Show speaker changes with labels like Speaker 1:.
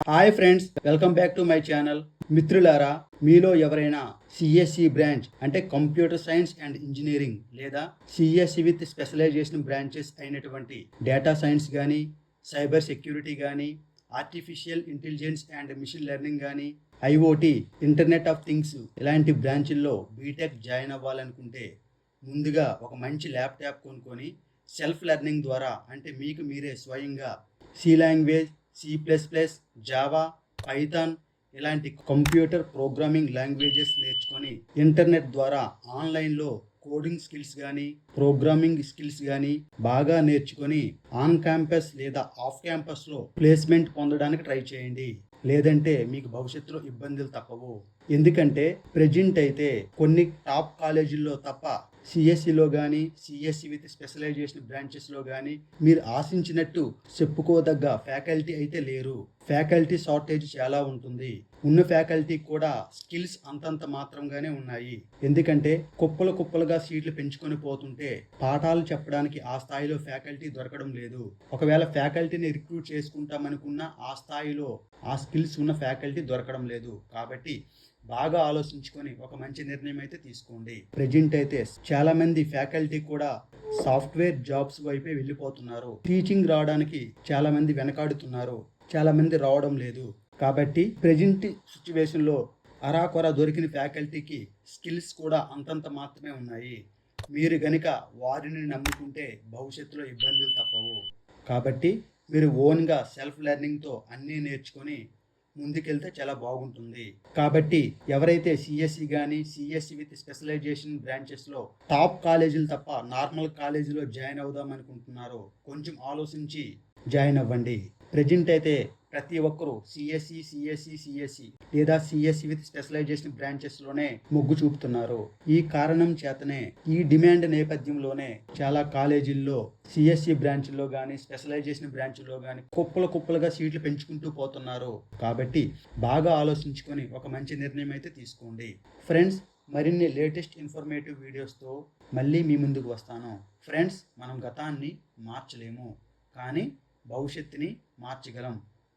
Speaker 1: Hi friends welcome back to my channel మిత్రులారా మీలో ఎవరైనా సిఎస్సి బ్రాంచ్ అంటే కంప్యూటర్ సైన్స్ అండ్ ఇంజనీరింగ్ లేదా సిఎస్సి విత్ స్పెషలైజేషన్ బ్రాంచెస్ అయినటువంటి డేటా సైన్స్ కానీ సైబర్ సెక్యూరిటీ కానీ artificial intelligence and machine learning కానీ ఐఓటి ఇంటర్నెట్ ఆఫ్ థింగ్స్ ఇలాంటి బ్రాంచుల్లో బీటెక్ జాయిన్ అవ్వాలనుకుంటే ముందుగా ఒక మంచి ల్యాప్టాప్ కొనుక్కొని సెల్ఫ్ లెర్నింగ్ ద్వారా అంటే మీకు మీరే స్వయంగా C language C plus plus Java Python ఇలాంటి కంప్యూటర్ ప్రోగ్రామింగ్ లాంగ్వేజెస్ నేర్చుకొని ఇంటర్నెట్ ద్వారా ఆన్లైన్లో కోడింగ్ స్కిల్స్ కానీ ప్రోగ్రామింగ్ స్కిల్స్ కానీ బాగా నేర్చుకొని ఆన్ క్యాంపస్ లేదా ఆఫ్ క్యాంపస్లో ప్లేస్మెంట్ పొందడానికి ట్రై చేయండి. లేదంటే మీకు భవిష్యత్తులో ఇబ్బందులు తప్పవు. ఎందుకంటే ప్రజెంట్ అయితే కొన్ని టాప్ కాలేజీల్లో తప్ప సిఎస్సిలో కానీ సిఎస్సి విత్ స్పెషలైజేషన్ బ్రాంచెస్లో కానీ మీరు ఆశించినట్టు చెప్పుకోదగ్గ ఫ్యాకల్టీ అయితే లేరు. ఫ్యాకల్టీ షార్టేజ్ చాలా ఉంటుంది. ఉన్న ఫ్యాకల్టీ కూడా స్కిల్స్ అంతంత మాత్రంగానే ఉన్నాయి. ఎందుకంటే కుప్పలు కుప్పలుగా సీట్లు పెంచుకొని పోతుంటే పాఠాలు చెప్పడానికి ఆ స్థాయిలో ఫ్యాకల్టీ దొరకడం లేదు. ఒకవేళ ఫ్యాకల్టీని రిక్రూట్ చేసుకుంటామనుకున్న ఆ స్థాయిలో ఆ స్కిల్స్ ఉన్న ఫ్యాకల్టీ దొరకడం లేదు. కాబట్టి బాగా ఆలోచించుకొని ఒక మంచి నిర్ణయం అయితే తీసుకోండి. ప్రజెంట్ అయితే చాలా మంది ఫ్యాకల్టీ కూడా సాఫ్ట్వేర్ జాబ్స్ వైపే వెళ్ళిపోతున్నారు. టీచింగ్ రావడానికి చాలా మంది వెనకాడుతున్నారు. చాలా మంది రావడం లేదు. కాబట్టి ప్రజెంట్ సిచ్యువేషన్లో అరాకొర దొరికిన ఫ్యాకల్టీకి స్కిల్స్ కూడా అంతంత మాత్రమే ఉన్నాయి. మీరు గనుక వారిని నమ్ముకుంటే భవిష్యత్తులో ఇబ్బందులు తప్పవు. కాబట్టి మీరు ఓన్గా సెల్ఫ్ లెర్నింగ్తో అన్నీ నేర్చుకొని ముందుకెళ్తే చాలా బాగుంటుంది. కాబట్టి ఎవరైతే సిఎస్సి కానీ సిఎస్సి విత్ స్పెషలైజేషన్ బ్రాంచెస్లో టాప్ కాలేజీలు తప్ప నార్మల్ కాలేజీలో జాయిన్ అవుదాం అనుకుంటున్నారో కొంచెం ఆలోచించి జాయిన్ అవ్వండి. ప్రజెంట్ అయితే ప్రతి ఒక్కరూ సిఎస్సి సిఎస్సి సిఎస్సి లేదా సిఎస్సి విత్ స్పెషలైజేషన్ బ్రాంచెస్లోనే మొగ్గు చూపుతున్నారు. ఈ కారణం చేతనే ఈ డిమాండ్ నేపథ్యంలోనే చాలా కాలేజీల్లో సిఎస్సి బ్రాంచ్లో కానీ స్పెషలైజేషన్ బ్రాంచ్లో కానీ కుప్పలు కుప్పలుగా సీట్లు పెంచుకుంటూ పోతున్నారు. కాబట్టి బాగా ఆలోచించుకొని ఒక మంచి నిర్ణయం అయితే తీసుకోండి. ఫ్రెండ్స్ మరిన్ని లేటెస్ట్ ఇన్ఫర్మేటివ్ వీడియోస్తో మళ్ళీ మీ ముందుకు వస్తాను. ఫ్రెండ్స్ మనం గతాన్ని మార్చలేము. కానీ భవిష్యత్తుని మార్చగలం.